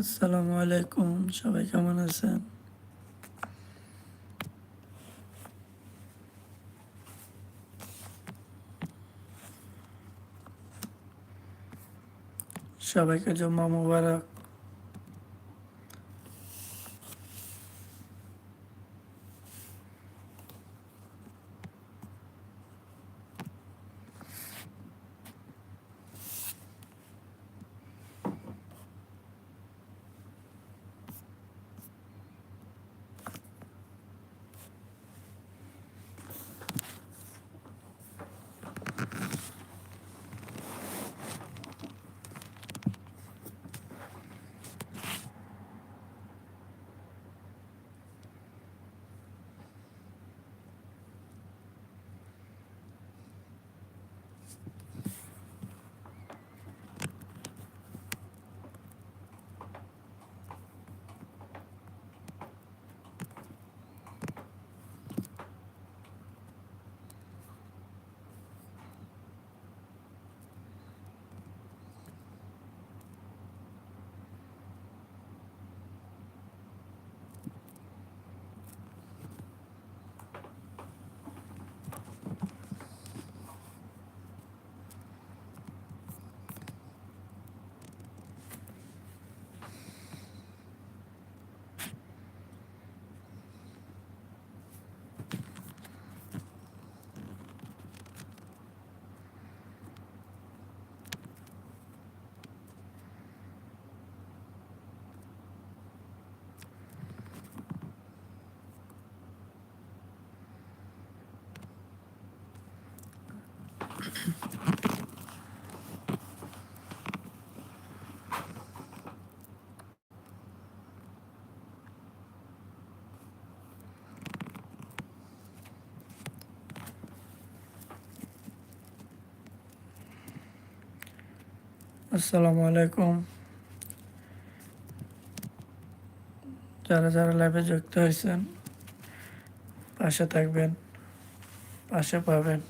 আসসালামু আলাইকুম সবাই কেমন আছেন? সবাইকে জম্মা মুবারক। আসসালামু আলাইকুম। যারা যারা লাইভে যুক্ত হয়েছেন, পাশে থাকবেন, পাশে পাবেন।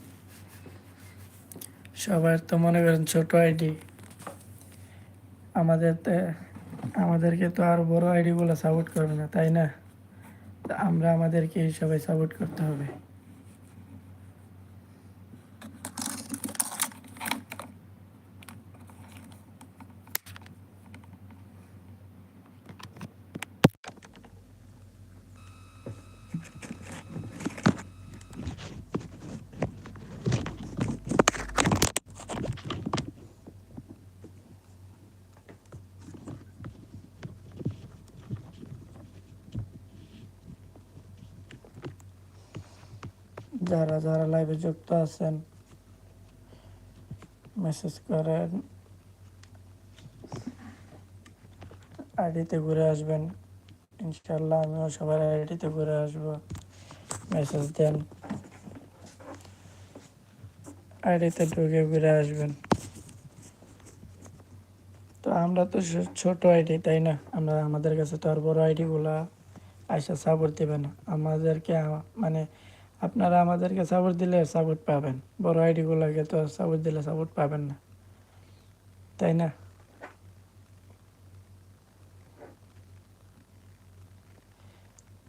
সবার তো মনে করেন ছোট আইডি। আমাদের আমাদেরকে তো আর বড় আইডিগুলো সাপোর্ট করবে না, তাই না? আমরা আমাদেরকে সবাই সাপোর্ট করতে হবে। যারা যারা লাইভে যুক্ত আছেন মেসেজ করেন আইডিতে ঘুরে আসবেন। ইনশাল্লাহ আমিও সবার আইডিতে ঘুরে আসব। মেসেজ দেন। আইডিতে ঢুকে ঘুরে আসবেন। তো আমরা তো ছোট আইডি তাই না? আমরা আমাদের কাছে তো আর বড় আইডিগুলা আইসা সাপোর্ট দেবেন আমাদেরকে মানে আপনারা আমাদেরকে সাপোর্ট দিলে সাপোর্ট পাবেন। বড় আইডিগুলোকে তো সাপোর্ট দিলে সাপোর্ট পাবেন না। তাই না?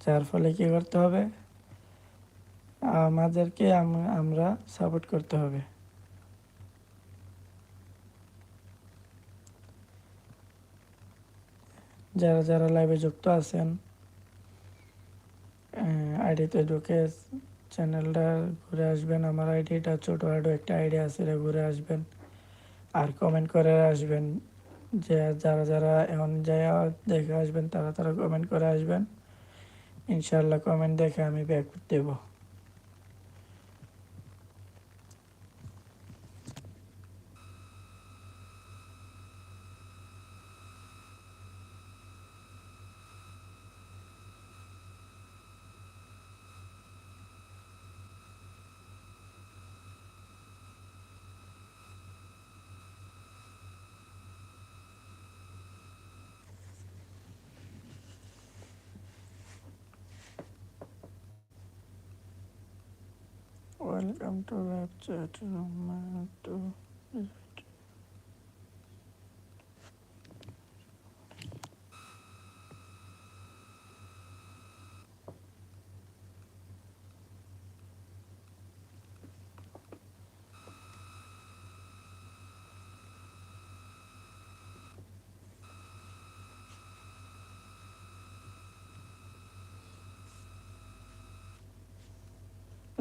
যার ফলে কি করতে হবে? আমাদেরকে আমরা সাপোর্ট করতে হবে। যারা যারা লাইভে যুক্ত আছেন আইডিতে ঢুকে চ্যানেলটা ঘুরে আসবেন, আমার আইডিটা ছোটো আইডো একটা আইডিয়া আছে ঘুরে আসবেন। আর কমেন্ট করে আসবেন, যে যারা যারা এখন যায় দেখে আসবেন, তারা তারা কমেন্ট করে আসবেন। ইনশাল্লাহ কমেন্ট দেখে আমি ব্যাক দেবো। Welcome to web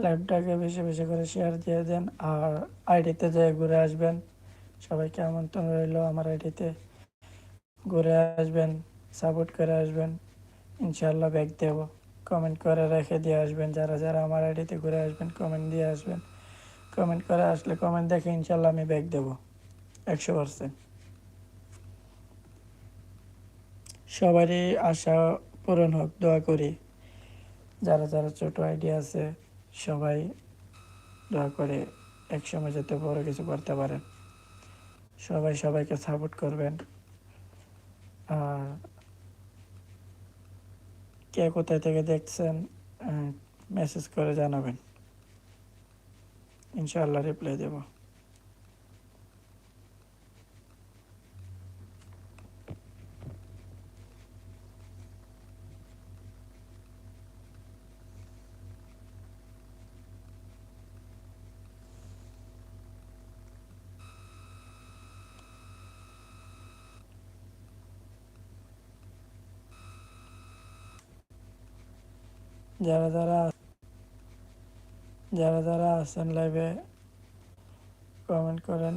লাইভটাকে বেশি বেশি করে শেয়ার দিয়ে দেন আর আইডিতে যেয়ে ঘুরে আসবেন। সবাইকে আমন্ত্রণ রইল আমার আইডিতে ঘুরে আসবেন সাপোর্ট করে আসবেন। ইনশাল্লাহ ব্যাগ দেবো। কমেন্ট করে রেখে দিয়ে আসবেন। যারা যারা আমার আইডিতে ঘুরে আসবেন কমেন্ট দিয়ে আসবেন। কমেন্ট করে আসলে কমেন্ট দেখে ইনশাল্লাহ আমি ব্যাগ দেবো। একশো পার্সেন্ট সবারই আশা পূরণ হোক, দোয়া করি। যারা যারা ছোট আইডিয়া আছে সবাই দোয়া করে একসময় যাতে বড় কিছু করতে পারেন। সবাই সবাইকে সাপোর্ট করবেন। আর কে কোথায় থেকে দেখছেন মেসেজ করে জানাবেন। ইনশাআল্লাহ রিপ্লাই দেব। যারা যারা যারা যারা আছেন লাইভে কমেন্ট করেন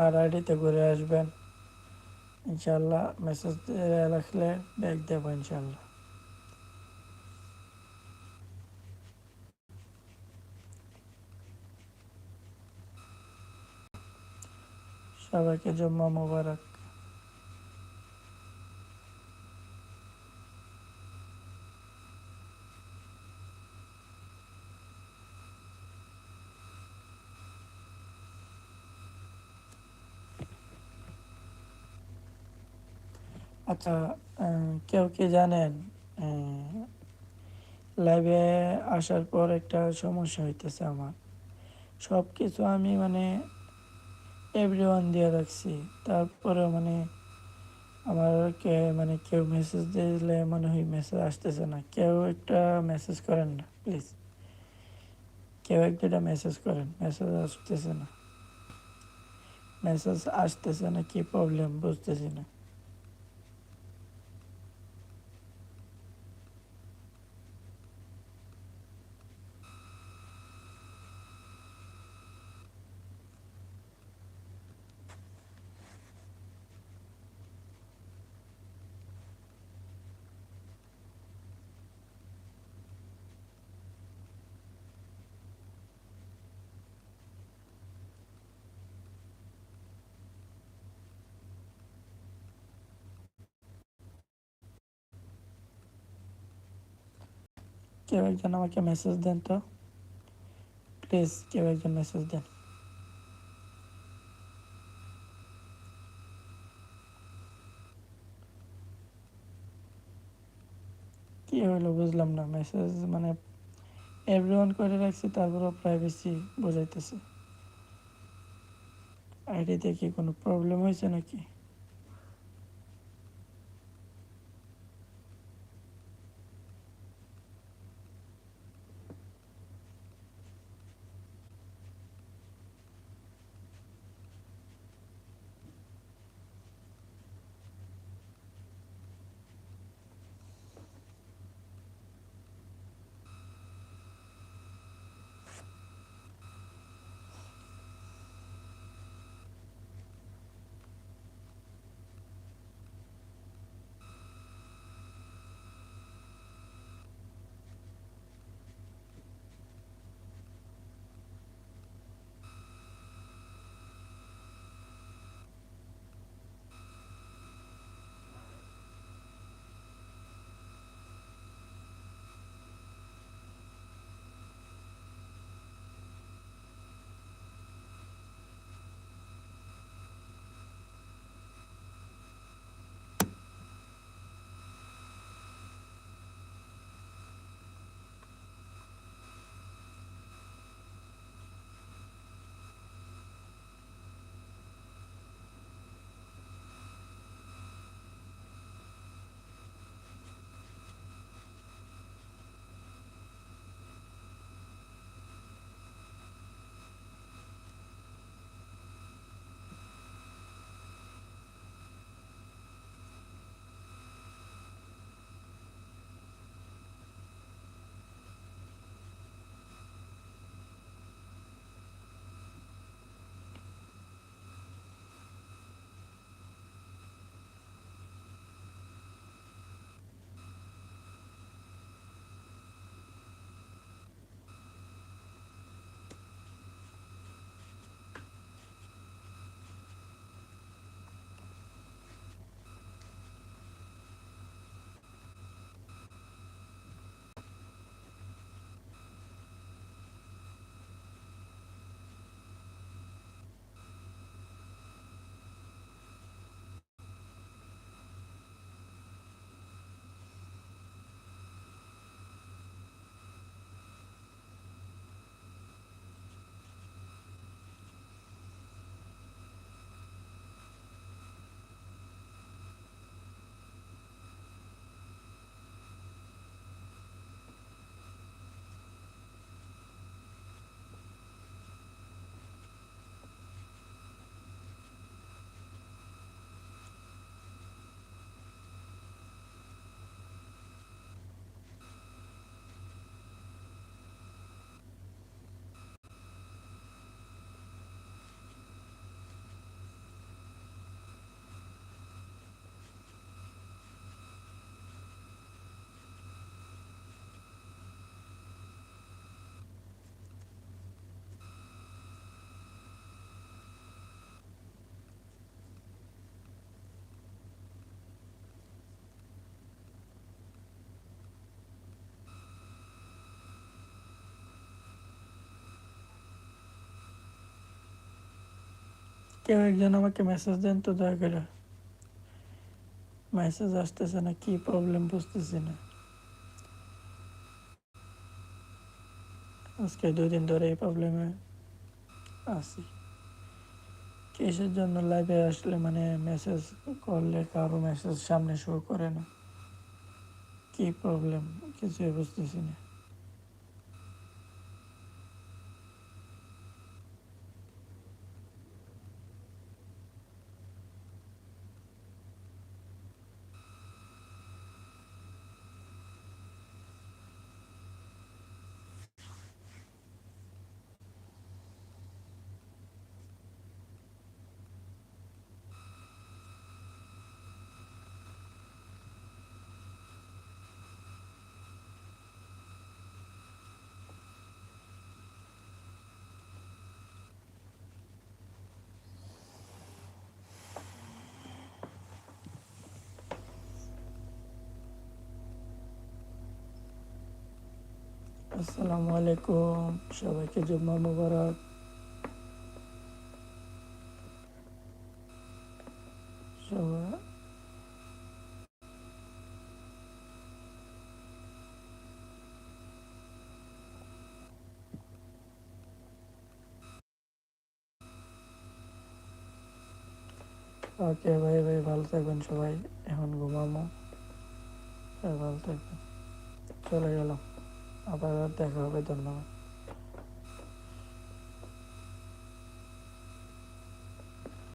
আর আইডিতে ঘুরে আসবেন ইনশাল্লাহ মেসেজ রাখলে ব্যাগ দেবো ইনশাল্লাহ সবাইকে জম্মা মোবারক আচ্ছা কেউ কি জানেন লাইভে আসার পর একটা সমস্যা হইতেছে আমার। সব কিছু আমি মানে এভরি ওয়ান দিয়ে রাখছি। তারপরে মানে আমার কে মানে কেউ মেসেজ দিলে মনে হয় মেসেজ আসতেছে না। কেউ একটা মেসেজ করেন না প্লিজ কেউ একটা মেসেজ করেন মেসেজ আসতেছে না। মেসেজ আসতেছে না, কি প্রবলেম বুঝতেছি না। কেউ একজন আমাকে মেসেজ দেন তো? প্লিজ কেউ একজন মেসেজ দেন। কি হলো বুঝলাম না মেসেজ মানে এভরিওয়ান করে রাখছি, তারপরও প্রাইভেসি বোঝাইতেছে। আইডিতে কি কোনো প্রবলেম হয়েছে নাকি? কেউ একজন আমাকে মেসেজ দেন তো দয়া করে। মেসেজ আসতেছে না, কি প্রবলেম বুঝতেছি না। আজকে দুই দিন ধরে এই প্রবলেমে আছি। কেসের জন্য লাইভে আসলে মানে মেসেজ করলে কারও মেসেজ সামনে শো করে না? কি প্রবলেম কিছুই বুঝতেছি না। আসসালামু আলাইকুম সবাইকে জুম্মা মুবারক সবাই ওকে ভাই ভাই ভালো থাকবেন সবাই এখন ঘুমামো সবাই ভালো থাকবেন চলে গেলাম আবার দেখা হবে ধন্যবাদ।